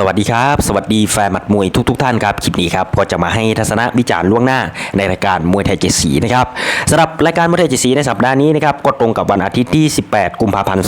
สวัสดีครับ สวัสดีแฟนหมัดมวยทุกทท่านครับ คลิปนี้ครับ ก็จะมาให้ทัศนวิจารณ์ล่วงหน้าในรายการมวยไทยเจ็ดสีนะครับสำหรับรายการมวยไทยเจ็ดสีในสัปดาห์นี้นะครับก็ตรงกับวันอาทิตย์ที่ 18 กุมภาพันธ์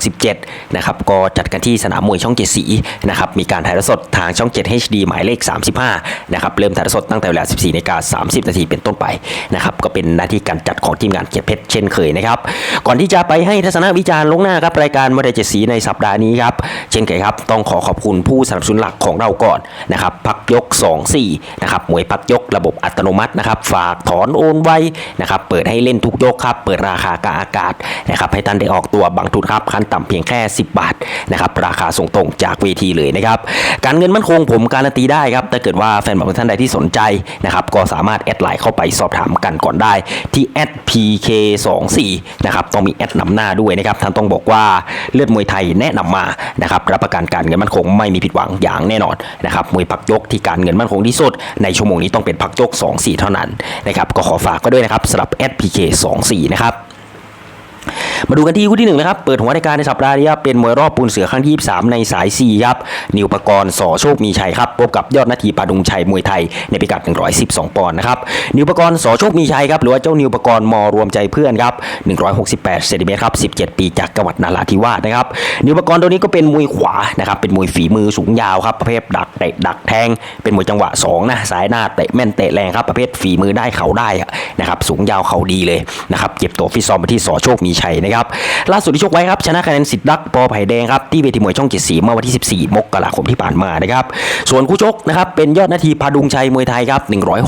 2567 นะครับ ก็จัดกันที่สนามมวยช่องเจ็ดสีนะครับ มีการถ่ายทอดสดทางช่อง 7 HD หมายเลข 35 นะครับ เริ่มถ่ายทอดสดตั้งแต่เวลา 14นาฬิกา30 นาทีเป็นต้นไปนะครับ ก็เป็นหน้าที่การจัดของทีมงานเกียรติเพชรเช่นเคยนะครับ ก่อนที่จะไปให้ทัศนวิจารณ์ล่วงหน้าครับรายการมวยไทยเจ็ดสีในสัปดาห์นี้ครับ เช่นเคยครับ ต้องขอขอบคุณผู้สนับสนุนหลักของเราก่อนนะครับพักยก 2 4นะครับมวยพักยกระบบอัตโนมัตินะครับ ฝากถอนโอนไว้นะครับ เปิดให้เล่นทุกยกครับ เปิดราคากาอากาศนะครับ ให้ท่านได้ออกตัวบางทุนครับขั้นต่ำเพียงแค่ 10 บาทนะครับ ราคาส่งตรงจากเวทีเลยนะครับ การเงินมั่นคงผมการันตีได้ครับถ้าเกิดว่าแฟนบอลท่านใดที่สนใจนะครับ ก็สามารถแอดไลน์เข้าไปสอบถามกันก่อนได้ที่ @pk24 นะครับต้องมีแอดนำหน้าด้วยนะครับท่านต้องบอกว่าเลือดมวยไทยแนะนำมานะครับรับประกันการเงินมั่นคงไม่มีผิดหวังอย่างแน่นอนนะครับมวยพักยกที่การเงินมั่นคงที่สุด ในชั่วโมงนี้ต้องเป็นพักยก 2-4 เท่านั้นนะครับก็ขอฝากก็ด้วยนะครับสำหรับ SPK 2-4นะครับ มาดูกันที่คู่ที่หนึ่งนะครับ เปิดหัวรายการในสัปดาห์นี้เป็นมวยรอบปูนเสือครั้งที่23ในสาย4ครับ นิวปกรณ์สอโชคมีชัยครับ พบกับยอดนาทีปาดุงชัยมวยไทยในพิกัด 112 ปอนด์นะครับ นิวปกรณ์สอโชคมีชัยครับ หรือว่าเจ้านิวปกรณ์มรวมใจเพื่อนครับ 168เซนติเมตรครับ17 ปีจากจังหวัดนาราธิวาสนะครับ นิวปกรณ์ตัวนี้ก็เป็นมวยขวานะครับ เป็นมวยฝีมือสูงยาวครับ ประเภทดักเตะดักแทง เป็นมวยจังหวะสองนะ สายหน้าเตะแม่นเตะแรงครับ ประเภทฝีมือได้เข่าได้นะครับ สูงยาวเข่าดีเลยนะครับ เก็บตัวฟิตซ้อมไปที่สอโชคมีชัยนะครับล่าสุดที่ชกไว้ครับชนะคะแนนสิทธิ์รักปอไผ่แดงครับที่เวทีมวยช่องเจ็ดสีเมื่อวันที่ 14 มกราคมที่ผ่านมานะครับส่วนคู่ชกนะครับเป็นยอดนาทีพาดุงชัยมวยไทยครับ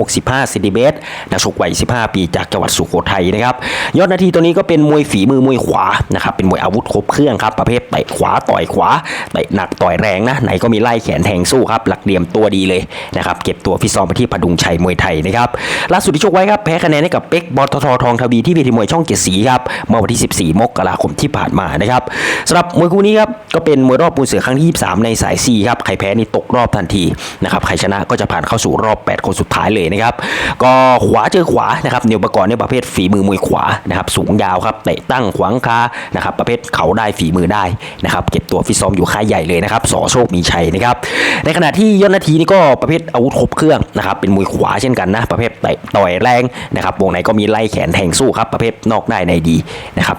165เซนติเมตรนักชกวัย 15 ปีจากจังหวัดสุโขทัยนะครับยอดนาทีตัวนี้ก็เป็นมวยฝีมือมวยขวานะครับเป็นมวยอาวุธครบเครื่องครับประเภทเตะขวาต่อยขวาเตะหนักต่อยแรงนะไหนก็มีไล่แขนแทงสู้ครับหลักเหลี่ยมตัวดีเลยนะครับเก็บตัวฟิซ้อมไปที่พดุงชัยมวยไทยนะครับล่าสุดที่ชกไว้ครับแพ้คะแนนให้กับเป็กบอทททองทวีที่เวทีมวยช่องเจ็ดสีครับเมื่อวันที่ 14มกราคมที่ผ่านมานะครับสำหรับมวยคู่นี้ครับก็เป็นมวยรอบปูนเสือครั้งที่ 23 ในสาย4ครับใครแพ้นี่ตกรอบทันทีนะครับใครชนะก็จะผ่านเข้าสู่รอบ 8 คนสุดท้ายเลยนะครับก็ขวาเจอขวานะครับเนิวประกรณ์ในประเภทฝีมือมวยขวานะครับสูงยาวครับเตะตั้งขวางคานะครับประเภทเขาได้ฝีมือได้นะครับเก็บตัวฟิซ้อมอยู่ค่ายใหญ่เลยนะครับสอโชคมีชัยนะครับในขณะที่ยอดนาทีนี่ก็ประเภทอาวุธครบเครื่องนะครับเป็นมวยขวาเช่นกันนะประเภทเตะต่อยแรงนะครับวงในก็มีไล่แขนแทงสู้ครับประเภทนอกได้ในดีนะครับ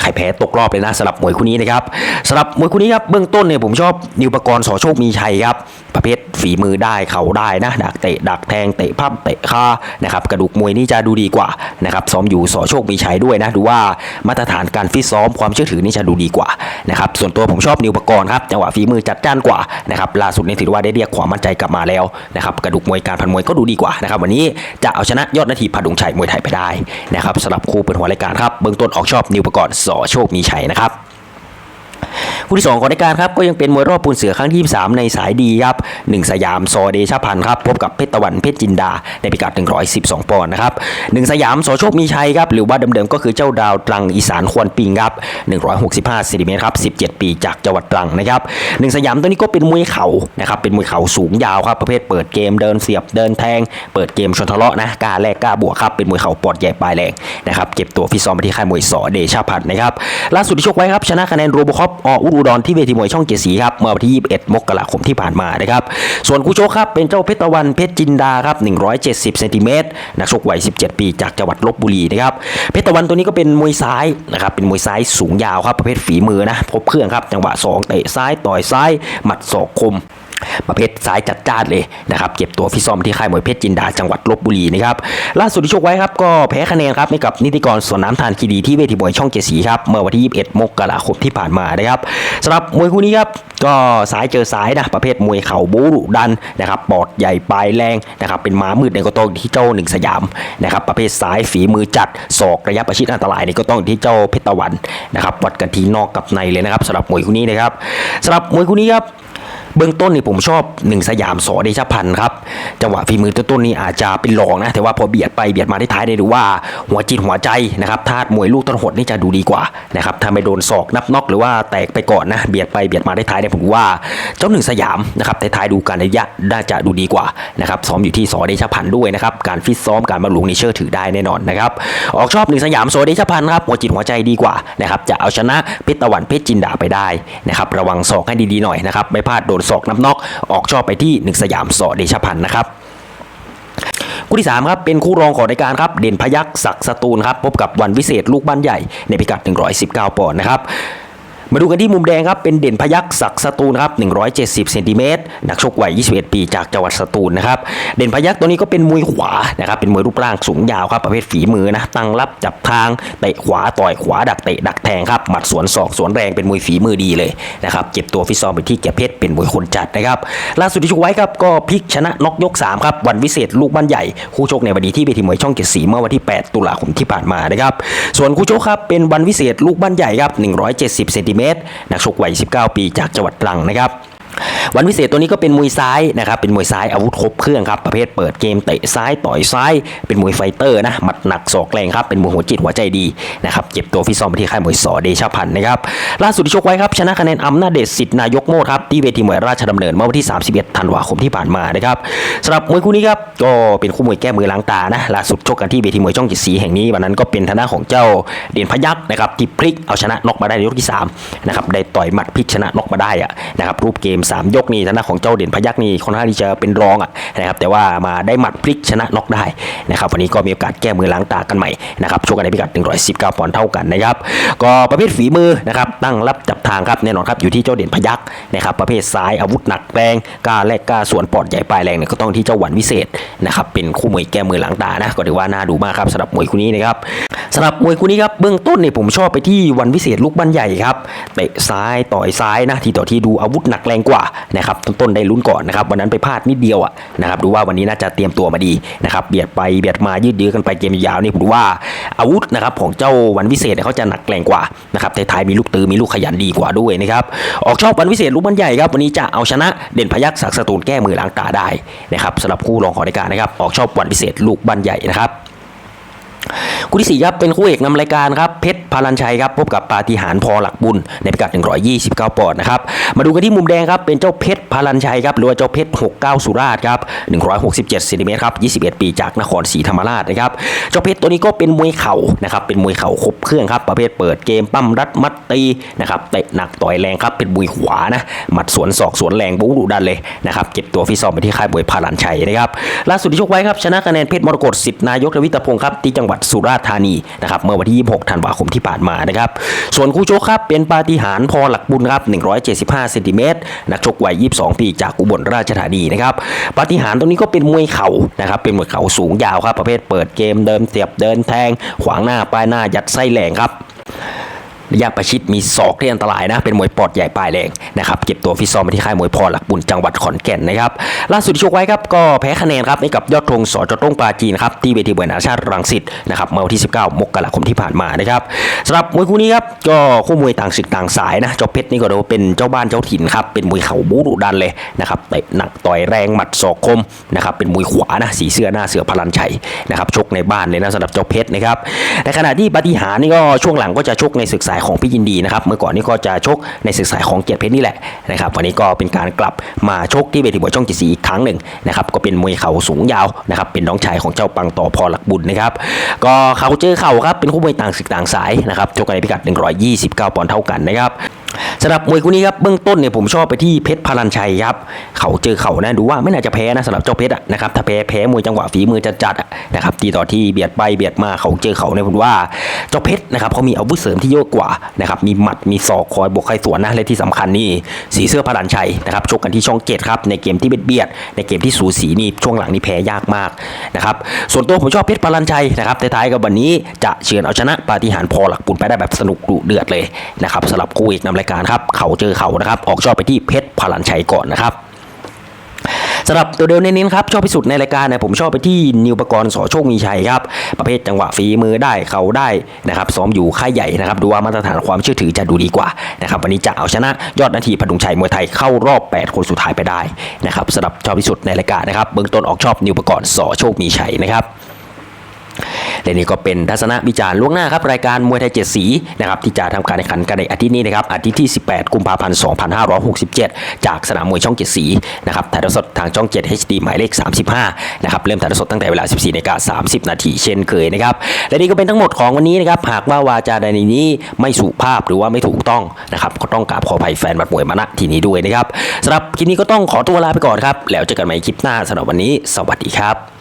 ใครแพ้ตกรอบเลยนะสำหรับมวยคู่นี้นะครับสำหรับมวยคู่นี้ครับเบื้องต้นเนี่ยผมชอบนิวปกรณ์สอโชคมีชัยครับประเภทฝีมือได้เข่าได้นะดักเตะดักแทงเตะพับเตะคานะครับกระดูกมวยนี่จะดูดีกว่านะครับซ้อมอยู่สอโชคมีชัยด้วยนะดูว่ามาตรฐานการฟิตซ้อมความเชื่อถือนี่จะดูดีกว่านะครับส่วนตัวผมชอบนิวปกรณ์ครับจังหวะฝีมือจัดจ้านกว่านะครับล่าสุดนี่ถือว่าได้เรียกความมั่นใจกลับมาแล้วนะครับกระดูกมวยการพันมวยก็ดูดีกว่านะครับวันนี้จะเอาชนะยอดนาทีพดุงชัยมวยไทยไปได้นะครับสำหรับคู่เปิดหัวรายการครับเบื้องต้นออกชอบนิวปกรณ์สอโชคมีชัยนะครับ คู่ที่2ของรายการครับก็ยังเป็นมวยรอบปูนเสือครั้งที่ 23 ในสายดีครับหนึ่งสยามซอเดชพันธ์ครับพบกับเพชรตะวันเพชรจินดาในพิกัด 112 ปอนด์นะครับหนึ่งสยามสโชคมีชัยครับหรือว่าเดิมๆก็คือเจ้าดาวตรังอีสานควรปิงครับ165เซนติเมตรครับ17 ปีจากจังหวัดตรังนะครับหนึ่งสยามตัวนี้ก็เป็นมวยเข่านะครับเป็นมวยเข่าสูงยาวครับประเภทเปิดเกมเดินเสียบเดินแทง เปิดเกมชนทะเลาะนะกล้าแลกกล้าบวกครับเป็นมวยเข่าปอดใหญ่ปลายแรงนะครับเก็บตัวฟิซ้อมมาที่ค่ายมวยสอเดชพันธ์นะครับล่าสุดที่ชกไว้ครับชนะคะแนนโรบคอปออุดรที่เวทีมวยช่องเจ็ดสีครับเมื่อวันที่ 21 มกราคมที่ผ่านมานะครับ ส่วนคู่ชกครับเป็นเจ้าเพชรตะวันเพชรจินดาครับ 170เซนติเมตรนักชกวัย 17 ปีจากจังหวัดลบบุรีนะครับเพชรตะวันตัวนี้ก็เป็นมวยซ้ายนะครับเป็นมวยซ้ายสูงยาวครับประเภทฝีมือนะครบเครื่องครับจังหวะ2เตะซ้ายต่อยซ้ายหมัดศอกคม ประเภทสายจัดจ้านเลยนะครับเก็บตัวฟิซ้อมที่ค่ายมวยเพชรจินดาจังหวัดลบบุรีนะครับล่าสุดที่ชกไว้ครับก็แพ้คะแนนครับให้กับนิติกรสวนน้ำทานคีรีที่เวทีมวยช่องเจ็ดสีครับเมื่อวันที่ 21 มกราคมที่ผ่านมานะครับสำหรับมวยคู่นี้ครับก็สายเจอสายนะประเภทมวยเข่าบูรุดันนะครับปอดใหญ่ปลายแรงนะครับเป็นม้ามืดในก็ต้องที่เจ้าหนึ่งสยามนะครับประเภทสายฝีมือจัดศอกระยะประชิดอันตรายนี่ก็ต้องที่เจ้าเพชรตะวันนะครับวัดกันทีนอกกับในเลยนะครับสำหรับมวยคู่นี้นะครับสำหรับมวยคู่นี้ครับ เบื้องต้นนี่ผมชอบหนึ่งสยามสอเดชพันธ์ครับจังหวะฝีมือต้นๆนี่อาจจะเป็นรองนะ แต่ว่าพอเบียดไปเบียดมาที่ท้ายได้ดูว่าหัวจิตหัวใจนะครับธาตุมวยลูกต้นหดนี่จะดูดีกว่านะครับถ้าไม่โดนศอกนับน็อกหรือว่าแตกไปก่อนนะเบียดไปเบียดมาที่ท้ายเนี่ยผมว่าเจ้าหนึ่งสยามนะครับท้ายๆดูการระยะน่าจะดูดีกว่านะครับซ้อมอยู่ที่สอเดชพันธ์ด้วยนะครับการฟิตซ้อมการบำรุงนี่เชื่อถือได้แน่นอนนะครับออกชอบหนึ่งสยามสอเดชพันธ์ครับหัวจิตหัวใจดีกว่านะครับจะเอาชนะเพชรตะวันเพชรจินดาไปได้นะครับระวังศอกให้ดีๆหน่อยนะครับไม่พลาดโดนศอกนับน็อกออกชอบไปที่หนึ่งสยามสอเดชพันธ์นะครับคู่ที่3ครับเป็นคู่รองของรายการครับเด่นพยักศักสตูลครับพบกับวันวิเศษลูกบ้านใหญ่ในพิกัด 119 ปอนด์นะครับ มาดูกันที่มุมแดงครับ เป็นเด่นพยักศักสตูลครับ170เซนติเมตรนักชกวัย 21 ปีจากจังหวัดสตูลนะครับ เด่นพยักตัวนี้ก็เป็นมวยขวานะครับ เป็นมวยรูปร่างสูงยาวครับ ประเภทฝีมือนะ ตั้งรับจับทาง เตะขวาต่อยขวาดักเตะดักแทงครับ หมัดสวนศอกสวนแรงเป็นมวยฝีมือดีเลยนะครับเก็บตัวฟิตซ้อมไปที่แก่เพชรเป็นมวยคนจัดนะครับ ล่าสุดที่ชกไว้ครับก็พลิกชนะน็อกยก3ครับวันวิเศษลูกบ้านใหญ่คู่ชกในวันนี้ที่เวทีมวยช่องเจ็ดสีเมื่อวันที่ 8 ตุลาคมที่ผ่านมานะครับส่วนคู่ชกครับเป็นวันวิเศษลูกบ้านใหญ่ครับ170เซนติเมตร นักชกวัย 19 ปีจากจังหวัดตรังนะครับ วันวิเศษตัวนี้ก็เป็นมวยซ้ายนะครับเป็นมวยซ้ายอาวุธครบเครื่องครับประเภทเปิดเกมเตะซ้ายต่อยซ้าย เป็นมวยไฟเตอร์นะหมัดหนักศอกแรงครับเป็นมวยหัวจิตหัวใจดีนะครับเก็บตัวฟิซ้อมไปที่ค่ายมวยสอเดชพันธ์นะครับล่าสุดที่ชกไว้ครับชนะคะแนนอำนาจเดชสิทธิ์นายกโมดครับที่เวทีมวยราชดำเนินเมื่อวันที่ 31 ธันวาคมที่ผ่านมานะครับสำหรับมวยคู่นี้ครับก็เป็นคู่มวยแก้มือล้างตานะล่าสุดชกกันที่เวทีมวยช่องจิตสีแห่งนี้วันนั้นก็เป็นทางด้าของเจ้าเด่นพยักษ์นะครับที่พลิกเอาชนะน็อกมาได้ในยกที่สามนะครับได้ต่อยหมัดพลิกชนะน็อกมาได้อะนะครับรูปเกมสามยกนี่ทางด้านของเจ้าเด่นพยักนี่ค่อนข้างที่จะเป็นรองอะนะครับแต่ว่ามาได้หมัดพลิกชนะน็อกได้นะครับวันนี้ก็มีโอกาสแก้มือล้างตากันใหม่นะครับชกกันในพิกัด 119 ปอนด์เท่ากันนะครับก็ประเภทฝีมือนะครับตั้งรับจับทางครับแน่นอนครับอยู่ที่เจ้าเด่นพยักนะครับประเภทซ้ายอาวุธหนักแรงกล้าแลกกล้าสวนปอดใหญ่ปลายแรงเนี่ยก็ต้องที่เจ้าหวันวิเศษนะครับเป็นคู่มวยแก้มือล้างตานะก็ถือว่าน่าดูมากครับสำหรับมวยคู่นี้นะครับสำหรับมวยคู่นี้ครับเบื้องต้นเนี่ยผมชอบไปที่วันวิเศษลูกบ้านใหญ่ครับเตะซ้ายต่อยซ้ายนะทีต่อทีดูอาวุธหนักแรงกว่านะครับต้นๆได้ลุ้นก่อนนะครับวันนั้นไปพลาดนิดเดียวอะนะครับดูว่าวันนี้น่าจะเตรียมตัวมาดีนะครับเบียดไปเบียดมายืดเยื้อกันไปเกมยาวนี่ผมดูว่าอาวุธนะครับของเจ้าวันวิเศษเนี่ยเขาจะหนักแรงกว่านะครับท้ายๆมีลูกตือมีลูกขยันดีกว่าด้วยนะครับออกชอบวันวิเศษลูกบ้านใหญ่ครับวันนี้จะเอาชนะเด่นพยักศักสตูลแก้มือล้างตาได้นะครับสำหรับคู่รองของรายการนะครับออกชอบวันวิเศษลูกบ้านใหญ่นะครับ คู่ที่สี่ครับเป็นคู่เอกนำรายการครับเพชรพาลันชัยครับพบกับปาฏิหารพอหลักบุญในพิกัด 129 ปอนด์นะครับมาดูกันที่มุมแดงครับเป็นเจ้าเพชรพาลันชัยครับหรือว่าเจ้าเพชร 69 สุราษฎร์ครับ 167เซนติเมตรครับ21 ปีจากนครศรีธรรมราชนะครับเจ้าเพชรตัวนี้ก็เป็นมวยเข่านะครับเป็นมวยเข่าครบเครื่องครับประเภทเปิดเกมปั้มรัดมัดตีนะครับเตะหนักต่อยแรงครับเป็นมวยขวานะหมัดสวนศอกสวนแรงบุ้งดุดันเลยนะครับเก็บตัวฟิตซ้อมไปที่ค่ายมวยพาลันชัยนะครับล่าสุดที่ชกไว้ครับชนะคะแนนเพชรมรกตสิทธนายกทวิตพงศ์ครับที่จังหวัดสุราษฎร์ธานีนะครับเมื่อวันที่ 26 ธันวาคมที่ผ่านมานะครับส่วนคู่ชกครับเป็นปาฏิหาริย์พอหลักบุญครับ 175เซนติเมตรนักชกวัย 22 ปีจากอุบลราชธานีนะครับปาฏิหาริย์ตรงนี้ก็เป็นมวยเข่านะครับเป็นมวยเข่าสูงยาวครับประเภทเปิดเกมเดินเสียบเดินแทง ขวางหน้าป้ายหน้ายัดไส้แหลงครับ ระยะประชิดมีศอกที่อันตรายนะ เป็นมวยปอดใหญ่ปลายแรงนะครับ เก็บตัวฟิตซ้อมมาที่ค่ายมวยพอหลักบุญจังหวัดขอนแก่นนะครับ ล่าสุดที่ชกไว้ครับก็แพ้คะแนนครับให้กับยอดธงสจต้งปลาจีนครับที่เวทีบวยนาชาติรังสิตนะครับเมื่อวันที่ 19 มกราคมที่ผ่านมานะครับสำหรับมวยคู่นี้ครับก็คู่มวยต่างศึกต่างสายนะเจ้าเพชรนี่ก็เรียเป็นเจ้าบ้านเจ้าถิ่นครับเป็นมวยเข่าบูดุดันเลยนะครับเตะหนักต่อยแรงหมัดศอกคมนะครับเป็นมวยขวานะสีเสื้อหน้าเสือพลันชัยนะครับชกในบ้านเลยนะสำหรับเจ้าเพชรนะครับในขณะที่ปฏิหารนี่ก็ช่วงหลังก็จะชกในศึกสายของพี่ยินดีนะครับเมื่อก่อนนี้ก็จะชกในศึกสายของเกียรติเพชรนี่แหละนะครับวันนี้ก็เป็นการกลับมาชกที่เวทีมวยช่องจิตสีอีกครั้งหนึ่งนะครับก็เป็นมวยเข่าสูงยาวนะครับเป็นน้องชายของเจ้าปังต่อพอหลักบุญนะครับก็เขาเจอเข่าครับเป็นคู่มวยต่างศึกต่างสายนะครับชกกันในพิกัด 129 ปอนด์เท่ากันนะครับ สำหรับมวยคู่นี้ครับเบื้องต้นเนี่ยผมชอบไปที่เพชรพลันชัยครับเขาเจอเขานะดูว่าไม่น่าจะแพ้นะสำหรับเจ้าเพชรนะครับถ้าแพ้แพ้มวยจังหวะฝีมือจัดๆนะครับตีต่อที่เบียดไปเบียดมาเขาเจอเขาเนี่ยผมว่าเจ้าเพชรนะครับเขามีอาวุธเสริมที่เยอะกว่านะครับมีหมัดมีศอกคอยบวกใครสวนนะและที่สำคัญนี่สีเสื้อพลันชัยนะครับชกกันที่ช่องเกตครับในเกมที่เบียดเบียดในเกมที่สูสีนี่ช่วงหลังนี่แพ้ยากมากนะครับส่วนตัวผมชอบเพชรพลันชัยนะครับท้ายๆกับวันนี้จะเฉือนเอาชนะปาฏิหาริย์พอหลักปุนไปได้แบบสนุกดุเดือดเลยนะครับสำหรับคู่เอกนำรายการครับเขาเจอเขานะครับ ออกชอบไปที่เพชรพลันชัยก่อนนะครับสำหรับตัวเดียวเน้นๆครับชอบที่สุดในรายการเนี่ยผมชอบไปที่นิวปกรณ์สอโชคมีชัยครับ ประเภทจังหวะฝีมือได้เขาได้นะครับซ้อมอยู่ค่ายใหญ่นะครับ ดูว่ามาตรฐานความเชื่อถือจะดูดีกว่านะครับวันนี้จะเอาชนะยอดนาทีพดุงชัยมวยไทยเข้ารอบ 8 คนสุดท้ายไปได้นะครับสำหรับชอบที่สุดในรายการนะครับเบื้องต้นออกชอบนิวปกรณ์สอโชคมีชัยนะครับ และนี่ก็เป็นทัศนวิจารณ์ล่วงหน้าครับรายการมวยไทยเจ็ดสีนะครับที่จะทำการแข่งขันกันในอาทิตย์นี้นะครับอาทิตย์ที่ 18 กุมภาพันธ์ 2567 จากสนามมวยช่องเจ็ดสีนะครับถ่ายทอดสดทางช่อง 7 HD หมายเลข 35นะครับเริ่มถ่ายทอดสดตั้งแต่เวลา 14นาฬิกา30 นาทีเช่นเคยนะครับและนี่ก็เป็นทั้งหมดของวันนี้นะครับหากว่าวาจาใดในนี้ไม่สุภาพหรือว่าไม่ถูกต้องนะครับก็ต้องกราบขออภัยแฟนบัดมวยมาณที่นี้ด้วยนะครับสำหรับคลิปนี้ก็ต้องขอตัวลาไปก่อนครับแล้วเจอกันใหม่คลิปหน้าสำหรับวันนี้ สวัสดีครับ